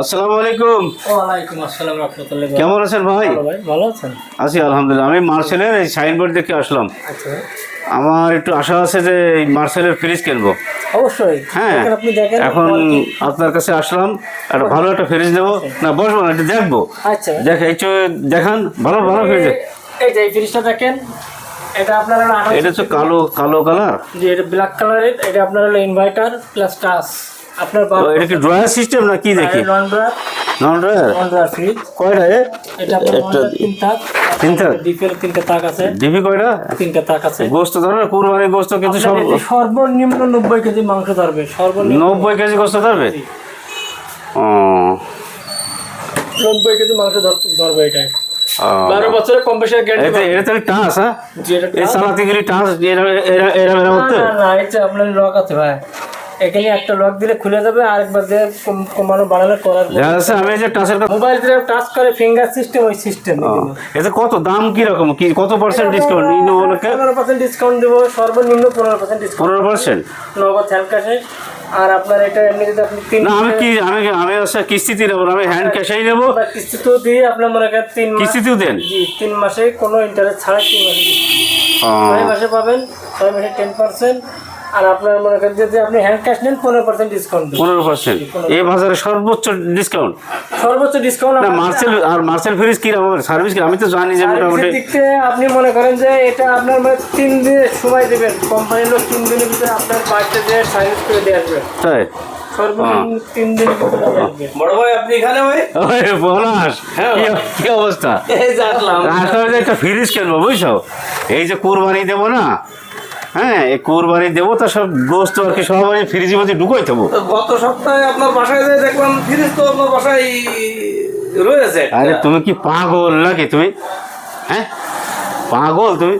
আসসালামু আলাইকুম। ওয়ালাইকুম আসসালাম রহমতুল্লাহ কেমন আছেন ভাই? ভালো ভাই ভালো আছেন? আছি আলহামদুলিল্লাহ। আমি মার্সেলের এই সাইনবোর্ড দেখে আসলাম। আচ্ছা। আমার একটু আশা আছে যে এই মার্সেলের ফ্রিজ কিনবো। অবশ্যই। হ্যাঁ আপনি দেখেন এখন আপনার কাছে আসলাম একটা ভালো একটা ফ্রিজ নেব। না বসবো না একটু দেখব। আচ্ছা। দেখ এই দেখান ভালো ভালো ফ্রিজ। এই যে এই ফ্রিজটা দেখেন এটা আপনার এটা হচ্ছে কালো কালো কালার যে এটা ব্ল্যাক কালারের এটা আপনার হলো ইনভার্টার প্লাস টাচ আপনার এটা কি ড্রয়ার সিস্টেম না কি দেখি? নন ড্রার নন ড্রয়ার নন ড্রার ফ্রিজ কয়টা? এটা একটা তিন তাক তিন তাক? ডিপের তিনটা তাক আছে। ডিবি কয়টা? তিনটা তাক আছে। গোস্ত ধরবে কুরবানি গোস্ত কিন্তু সব সর্বনিম্ন নব্বই কেজি মাংস ধরবে সর্বনিম্ন। নব্বই কেজি গোস্ত ধরবে? ও। নব্বই কেজি মাংস ধরবে এটাই। বারো বছরের কম বেশি গ্যারান্টি এটা তো টাস হ্যাঁ? যেটা এই টাস। এরা এরা এরা না এটা আপনার লক আছে ভাই। এখানে একটা লক দিলে খুলে যাবে আরেকবার দিয়ে কমানো বাড়ানো করার যাচ্ছে আমি যে টাচের মোবাইল দিয়ে টাচ করে ফিঙ্গার সিস্টেম ওই সিস্টেম এতে কত দাম কি রকম কি কত পার্সেন্ট ডিসকাউন্ট পনেরো পার্সেন্ট ডিসকাউন্ট দেবো সর্বনিম্ন পনেরো পার্সেন্ট ডিসকাউন্ট পনেরো পার্সেন্ট নগদ হ্যান্ড ক্যাশে আর আপনার এটা এমনি যদি আপনি তিন না আমি কি আমি আমি হচ্ছে কিস্তিতে নেব আমি হ্যান্ড ক্যাশেই নেব বা কিস্তিতেও দিয়ে আপনার মনে করেন তিন মাস কিস্তিতেও দেন? জি তিন মাসে কোনো ইন্টারেস্ট ছাড়াই তিন মাসে। ছয় মাসে পাবেন ছয় মাসে টেন পার্সেন্ট আর আপনার মনে করেন যদি আপনি হ্যান্ড ক্যাশ নেন পনেরো পার্সেন্ট ডিসকাউন্ট পনেরো পার্সেন্ট এই বাজারে সর্বোচ্চ ডিসকাউন্ট সর্বোচ্চ ডিসকাউন্ট না মার্সেল আর মার্সেল ফ্রিজ কি সার্ভিস কি? আমি তো জানি যে মোটামুটি দিক থেকে আপনি মনে করেন যে এটা আপনার মানে তিন দিনের সময় দেবেন। কোম্পানির লোক তিন দিনের ভিতরে আপনার বাড়িতে যে সার্ভিস করে দিয়ে আসবে। তাই? সর্বনিম্ন তিন দিনের ভিতরে দিয়ে আসবে। বড় ভাই আপনি এখানে ভাই? ওই পলাশ কি- কি অবস্থা? এই যে আসলাম আসলে যে একটা ফ্রিজ কিনবো বুঝছ? এই যে কোরবানি দেবো না হ্যাঁ এই কোরবানি দেবো তা সব গোস্ত আর কি সব আমি ফ্রিজের মধ্যে ঢুকাই দেবো। গত সপ্তাহে আপনার বাসায় দেখলাম ফ্রিজ তো আপনার বাসায় রয়েছে। আরে তুমি কি পাগল নাকি তুমি? হ্যাঁ? পাগল তুমি?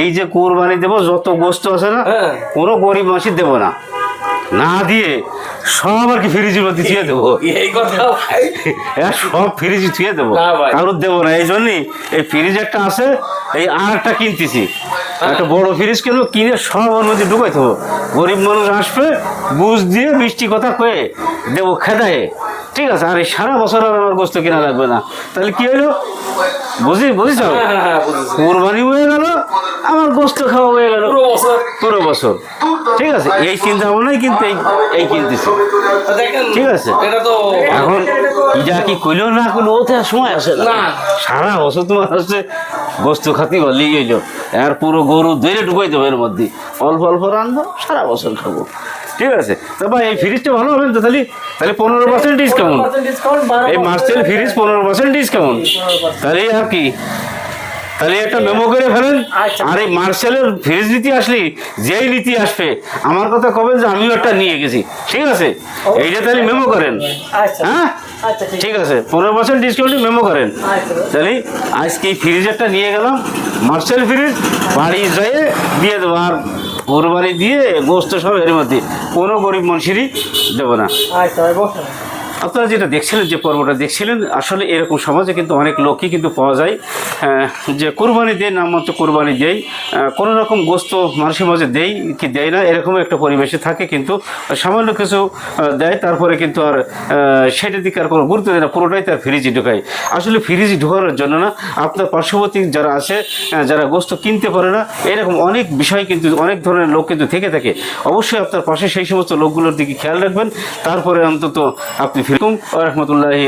এই যে কোরবানি দেবো যত গোস্ত আছে না হ্যাঁ। কোনো গরিব মাসি দেবো না। না দিয়ে সব আর কি ফ্রিজের মধ্যে ছুঁয়ে দেবো। এই কথা সব ফ্রিজ ছুঁয়ে দেবো। কারোর দেবো না এই জন্যই এই ফ্রিজ একটা আছে এই আর একটা কিনতেছি। একটা বড় ফ্রিজ কিনবো, কিনে সবার মধ্যে ঢুকাইতে গরিব মানুষ আসবে, বুঝ দিয়ে মিষ্টি কথা কয়ে দেবো খেদায়ে। ঠিক আছে আর এই সারা বছর আর আমার গোস্ত কেনা লাগবে না। তাহলে কি হলো? বুঝি বুঝিস হ্যাঁ হ্যাঁ হ্যাঁ কোরবানি হয়ে গেল আমার গোস্ত খাওয়া হয়ে গেল। পুরো বছর। ঠিক আছে এই চিন্তা ভাবনাই কিন্তু এই কিনতেছি। ঠিক আছে। এখন যা কি কইলো না কইলো ওতে সময় আসে না। সারা বছর তোমার হচ্ছে বস্তু খাতি বললেই গেলো। আর পুরো গরু ধরে ঢুকাই দেবো এর মধ্যে। অল্প অল্প রান্ধবো সারা বছর খাব। ঠিক আছে। তো ভাই এই ফ্রিজটা ভালো হবে তো তাহলে? তাহলে পনেরো পার্সেন্ট ডিসকাউন্ট এই মার্সেল ফ্রিজ পনেরো পার্সেন্ট ডিসকাউন্ট তাহলে আর কি? তাহলে একটা মেমো করে ফেলেন। আচ্ছা। আর এই মার্শালের ফ্রিজ নীতি আসলি যেই নীতি আসবে আমার কথা কবে যে আমিও একটা নিয়ে গেছি। ঠিক আছে? এইটা তাহলে মেমো করেন। আচ্ছা। হ্যাঁ? আচ্ছা ঠিক। আছে। পনেরো পার্সেন্ট ডিসকাউন্ট মেমো করেন। তাহলে আজকে এই ফ্রিজ একটা নিয়ে গেলাম। মার্শাল ফ্রিজ বাড়ি যেয়ে দিয়ে দেবো আর কোরবানি দিয়ে গোস্ত সব এর মধ্যে কোনো গরিব মানুষেরই দেবো না। আচ্ছা আপনারা যেটা দেখছিলেন যে পর্বটা দেখছিলেন, আসলে এরকম সমাজে কিন্তু অনেক লোকই কিন্তু পাওয়া যায় যে কোরবানি দেয় নাম মতো কোরবানি দেয় কোনো রকম গোস্ত মানুষের মাঝে দেয় কি দেয় না, এরকম একটা পরিবেশে থাকে কিন্তু সামান্য কিছু দেয়, তারপরে কিন্তু আর সেটার দিকে আর কোনো গুরুত্ব দেয় না, পুরোটাই তার ফ্রিজে ঢোকায়। আসলে ফ্রিজে ঢোকানোর জন্য না, আপনার পার্শ্ববর্তী যারা আছে যারা গোস্ত কিনতে পারে না, এরকম অনেক বিষয় কিন্তু, অনেক ধরনের লোক কিন্তু থেকে থাকে। অবশ্যই আপনার পাশে সেই সমস্ত লোকগুলোর দিকে খেয়াল রাখবেন, তারপরে অন্তত আপনি ফিরকুম রহমতুল্লাহি